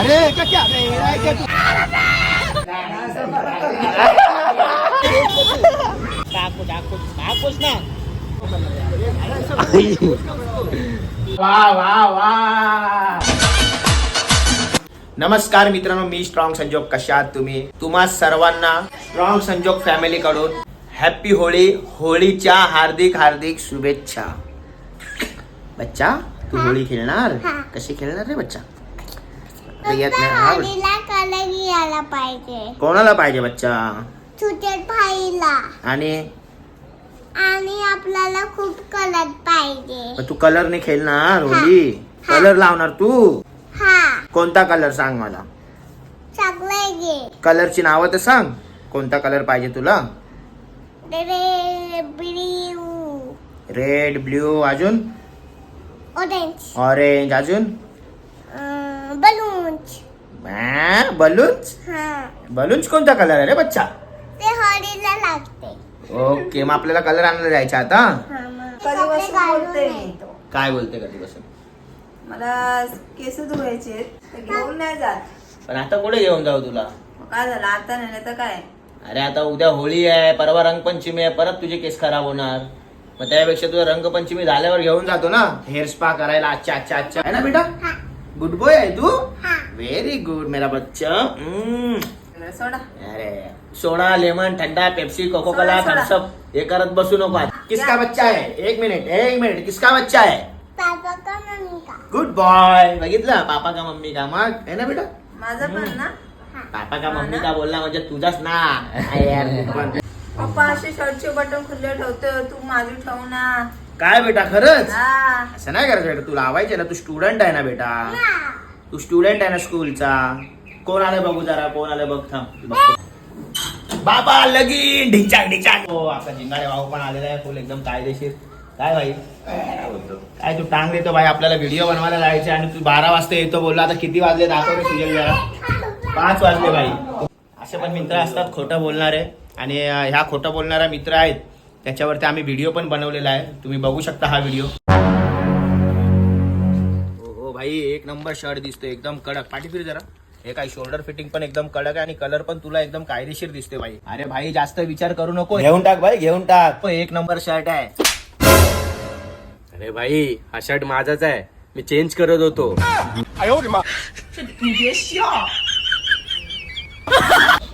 अरे क्या क्या तू? ना वा वा वा नमस्कार मित्रांनो मी स्ट्रॉंग संजोग. कशा आहात तुम्ही? तुम्हा सर्वांना स्ट्रॉंग संजोग फॅमिली कडून हॅपी होळी होळीच्या हार्दिक हार्दिक शुभेच्छा. बच्चा तू होळी खेळणार? कशी खेळणार रे बच्चा? येत नाही कलर यायला पाहिजे. कोणाला पाहिजे बच्चा? भाईला. आणि? आणि आपल्याला खूप कलर पाहिजे. मग तू कलरने खेळणार होळी कलर लावणार तू? हा. कोणता कलर सांग मला? सगळे घे कलरची नावं तर सांग. कोणता कलर पाहिजे तुला? Red blue. रेड ब्ल्यू अजून? ऑरेंज. ऑरेंज अजून? बलून्स? हा. बलून्स कोणता कलर आहे रे बच्चा? ते होळीला लागते. ओके मग आपल्याला कलर आणायला जायचा आता? हा, मग. कधीपासून कपडे घालून बोलते मी. येतो. काय बोलते कधी बसून मला केस धुवायचे आहेत, तर घेऊन नाही जात. पण आता कुठे घेऊन जाऊ तुला? मग काय झालं आता नाही नाही तर काय? अरे आता उद्या होळी आहे परवा रंगपंचमी आहे परत तुझे केस खराब होणार. मग त्यापेक्षा तुझं रंगपंचमी झाल्यावर घेऊन जातो ना? हेअर स्पा करायला अच्छा अच्छा अच्छा आहे ना बेटा? हा. गुड बॉय आहे तू हा व्हेरी गुड मेरा बच्चा हम्म. सोडा अरे सोडा लेमन ठंडा Pepsi Coca Cola. Thums Up हे करत बसू नको. किसका बच्चा है एक मिनिट एक मिनिट किसका बच्चा है पापा का मम्मी का गुड बॉय बघितलं पापा का मम्मी का मग आहे ना बेटा माझं पण ना पापा का मम्मी का बोलला म्हणजे तुझाच ना आहे. पप्पा असे शर्टचे बटन खुले ठेवतो तू माझी ठेव ना काय बेटा खरंच? हा. असं नाही करायचं बेटा तू लावायचे ना तू स्टुडंट आहे ना बेटा. तू स्टुडंट आहे ना स्कूलचा कोण आलं बघू जरा कोण आलं बघ थांब. बघतो. बाबा लगीन ढिंचाक ढिंचाक हो आपला जिंगाडे भाऊ पण आलेला आहे फुल एकदम कायदेशीर. काय भाई? काय बोलतो काय तू टांग देतो भाई आपल्याला व्हिडिओ बनवायला जायचे आणि तू बारा वाजता येतो बोलला आता किती वाजले? दाखव रे सुजल जरा. पाच वाजले भाई. असे पण मित्र असतात खोटं बोलणारे. आणि अं, ह्या खोटं बोलणारा मित्र आहेत. त्याच्यावरती आम्ही व्हिडिओ पण बनवलेला आहे. तुम्ही बघू शकता हा व्हिडिओ हो भाई एक नंबर शर्ट दिसतो एकदम कडक. पाठी फिर जरा. हे काय शोल्डर फिटिंग पण एकदम कडक आहे आणि कलर पण तुला एकदम कायदेशीर दिसते भाई. अरे भाई जास्त विचार करू नको. घेऊन टाक भाई घेऊन टाक. एक नंबर शर्ट आहे. अरे भाई हा शर्ट माझाच आहे. मी चेंज करत होतो.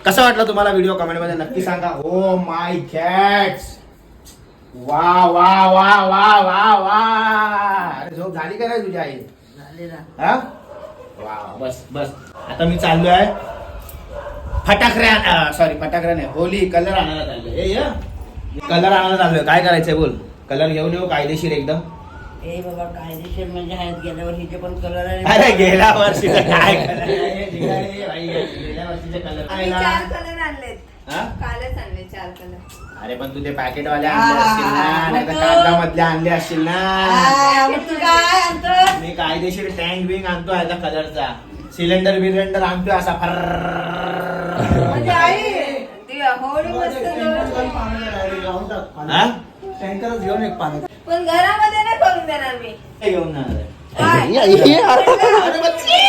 कसं वाटलं तुम्हाला व्हिडिओ कमेंटमध्ये नक्की सांगा? हो माय कॅट्स वा वा वा वा वा वा. अरे झोप झाली का नाही तुझी आई? हा? वा बस बस. आता मी चाललो आहे फटाकऱ्या सॉरी फटाकऱ्या नाही होली कलर आणायला चाललोय. ए कलर आणायला चाललोय. काय करायचंय बोल? कलर घेऊन येऊ कायदेशीर एकदम. ए बाबा कायदेशीर म्हणजे आहेत गेल्या वर्षीचे पण कलर अरे गेल्या वर्षीचं काय कलर आहे? निघाले गेल्या वर्षीचे कलर मी चार कलर आणलेत. हा? कालच आणले चार कलर. अरे पण तू ते पॅकेट वाले आणले असतील ना नाही तर कागदा मधले आणले असतील ना काय आणतो मी कायदेशीर टँक बिंग आणतो याचा कलरचा सिलेंडर बिलेंडर आणतोय असा म्हणजे आई ती होळी मस्त जवळ- टँकरच घेऊन एक पाणी पण घरामध्ये नाही करून देणार मी घेऊन काय? अरे बच्ची!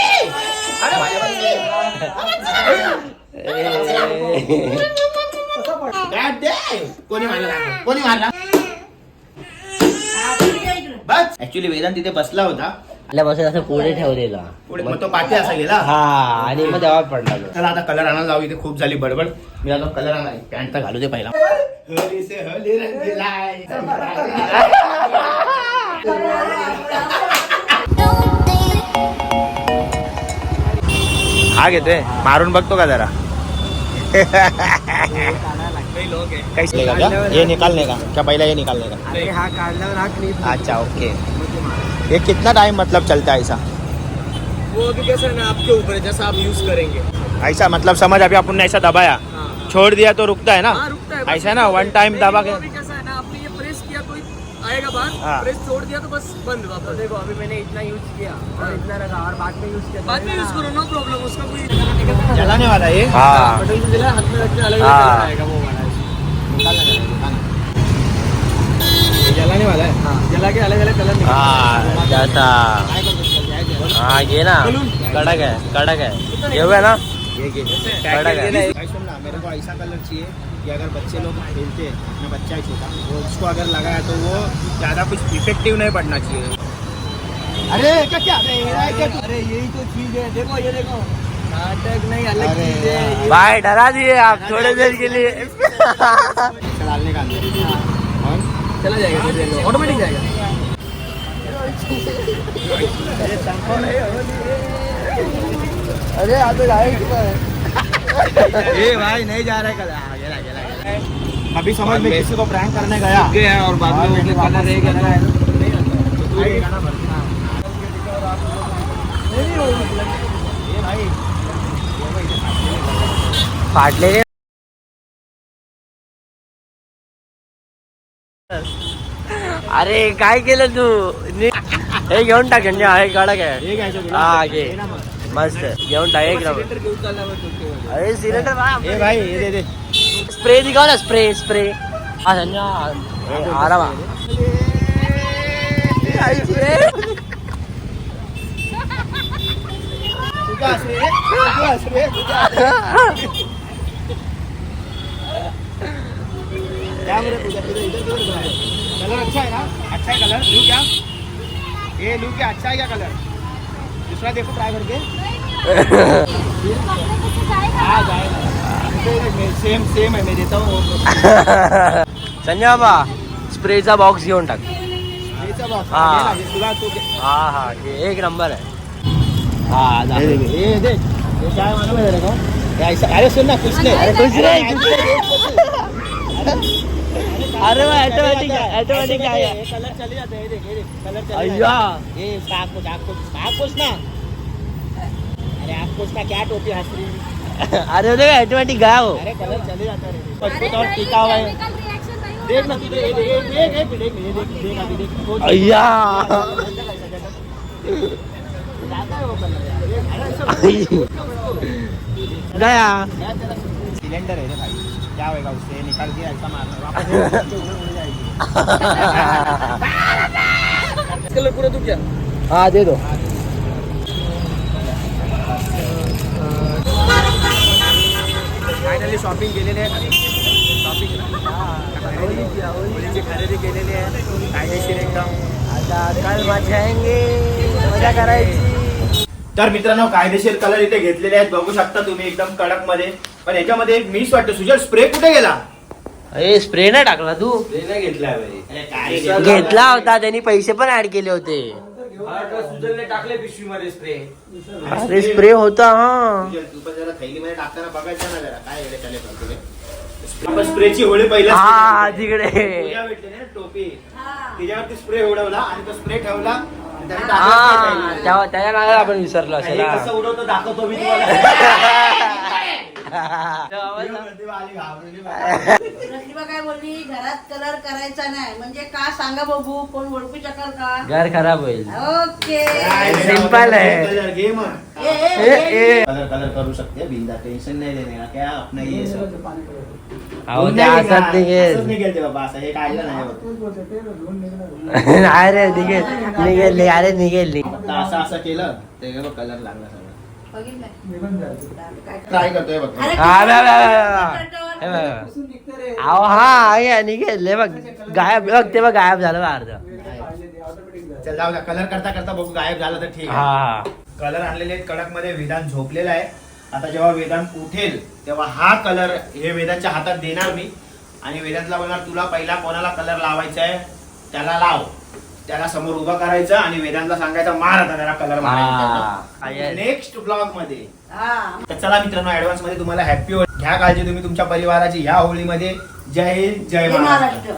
अरे माझ्या बच्ची! God damn! कोणी मारला कोणी मारला? बस. ऍक्च्युली वेदांत तिथे बसला होता. आल्यापासून असं पुढे ठेवलेला. पुढे मग तो पाठी असा गेला. हा आणि मग तेव्हा पडला तो. चला आता कलर आणायला जाऊ. इथे खूप झाली बडबड. मी आता कलर आणा पॅन्ट तर घालू दे पहिला. से. हा घेतोय. मारून बघतो का जरा? कैसे लेगा क्या? ये निकालने का। क्या पहला ये निकालने का? हा अच्छा ओके। ये कितना टाइम मतलब चलता है ऐसा? वो अभी कैसा ना आपके ऊपर है जैसा आप यूज़ करेंगे। ऐसा मतलब समझ अभी अपन ने ऐसा दबाया। छोड़ दिया तो रुकता है ना? हाँ, रुकता है, ऐसा है ना वन टाइम दबा के अभी कैसा है ना आपने ये प्रेस किया तो आएगा बाहर हाँ। प्रेस छोड़ दिया तो बस बंद वापस। देखो अभी मैंने इतना यूज़ किया और इतना रखा और बाद में यूज़ किया। बाद में यूज़ करो नो प्रॉब्लम उसका कोई जलाने वाला है ये? हा। बटन दिला हाथ में रख के अलग हाँ। अलग आएगा वो वाला ये जलाने वाला है। हाँ, जला के अलग अलग कलर हा करतो? हा घे ना कडक आहे कडक आहे घेऊया ना? घे घे कडक भाई मेरे को ऐसा कलर चाहिए कि अगर बच्चे लोग खेलते हैं अपना बच्चा है छोटा वो उसको अगर लगाया तो वो ज़्यादा कुछ इफ़ेक्टिव नहीं पड़ना चाहिए। अरे क्या क्या? अरे ये है यही तो चीज़ है। देखो ये देखो। है। ये डरा दिए आप थोड़े देर के लिए। डालने का अंदर। चला जाएगा ऑटोमेटिक जाएगा अरे आप लाइट ए भाई नहीं जा रहा है कलर हाँ, गेला, गेला, गेला। अभी समझ में किसी को प्रैंक करने गया। गया और बाद में वो कलर रहेगा ना आएगा ना भर। ए भाई। फाटले अरे काय केलं तू? हे घेऊन टाक आहे हे घ्यायचं तुला? हा घे. मस्त. घेऊन टाक एक. अरे सिलेंडर ए भाई ये दे दे. स्प्रे दिखाओ ना स्प्रे स्प्रे. हा आराम. तुझा है? कलर अच्छा है ना? अच्छा है कलर। लू क्या? ये लू क्या? अच्छा है क्या कलर? दूसरा देखो ट्राई करके। हाँ जाएगा। सेम सेम है मैं देता हूँ। संजय बाबा स्प्रेचा बॉक्स घेऊन टाक। हाँ। तुला तो हा हा घे एक नंबर आहे हा ये देख। ये देख। ये क्या है मालूम है तेरे को? अरे सुन ना कुछ नहीं। अरे कुछ नहीं। अरे वो ऑटोमॅटिक आहे ऑटोमॅटिक आहे. ये कलर चले जाते हैं ये देख ये देख कलर चले अय्या. जाते. हैं। ये इसका पोछ आग पोछ ना अरे आग पोछना क्या टोपी हंस रही है? अरे वो ऑटोमॅटिक गाय हो. अरे कलर चले जाता है रे। मजबूत और टिका हुआ है। देख ना तुझे ये देख ये देख ये देख ये देख देख अभी देख वो- अय्या. जाता है वो कलर यार। ये- अरे ऐसा गया. सिलेंडर है रे भाई। क्या होएगा उससे निकाल के ऐसा मारना वापस उड़ जाएगी कलर पूरा तू क्या हा दे दो फायनली शॉपिंग केलेली आहे शॉपिंग खरेदी केलेली आहे कायदेशीर एकदम आता काल माझ्यागे मजा करायची तर मित्रांनो कायदेशीर कलर इथे घेतलेले आहेत. बघू शकता तुम्ही एकदम कडकमध्ये पण याच्यामध्ये एक मिस वाटतं सुजल स्प्रे कुठे गेला? अरे स्प्रे नाही टाकला तू. नाही घेतलाय भाई. अरे काय रे? घेतला होता त्यांनी पैसे पण ऍड केले होते. सुजलने टाकले स्प्रे अरे स्प्रे होता हा. सुजल, तू पण जरा थैलीमध्ये टाकताना बघायचं ना जरा. काय वेळे चालेल पण तुले आपण स्प्रेची होळी पहिला हा तिकडे. पूजा भेटली ना टोपी. तिच्यावरती स्प्रे उडवला आणि तो स्प्रे ठेवला. हा. तेव्हा त्याच्या नावाला आपण विसरलो हे असेल कसं. उडवतो दाखवतो मी तुम्हाला काय बोलली घरात कलर करायचा नाही म्हणजे का सांगा बघू कोण ओळखू शकाल का घर खराब होईल ओके सिंपल है. Colour A, A, A, A. A. Colour colour करू सकते हैं बिंदा टेंशन नहीं देने का क्या अपना ये सब अहो ते असत असंच निघेल निघेल ते बाबा असं हे काढलं नाही होत. नाही रे निघेल निघेल. अरे निघेल. फक्त असं असं केलं ते कलर लागला सगळं ट्राय करतोय बघ. अरे, हा. हे बघ. अहो हा हे निघेल. बघ गायब बघ ते बघ गायब झालं बा अर्ध. चल जाऊ द्या. कलर करता करता बघू गायब झाला तर ठीक हा आहे. हा कलर आणलेले आहेत कडकमध्ये वेदांत झोपलेला आहे. आता जेव्हा वेदांत उठेल तेव्हा हा कलर हे वेदांतच्या हातात देणार मी. आणि वेदांतला बोलणार तुला पहिला कोणाला कलर लावायचा आहे? त्याला लाव. त्याला समोर उभा करायचं आणि वेदांतला सांगायचं मार आता त्याला कलर हा. नेक्स्ट ब्लॉगमध्ये. हा. तर चला मित्रांनो ऍडव्हान्समध्ये तुम्हाला हॅपी घ्या काळजी तुम्ही तुमच्या परिवाराची या होळीमध्ये. जय हिंद जय महाराष्ट्र.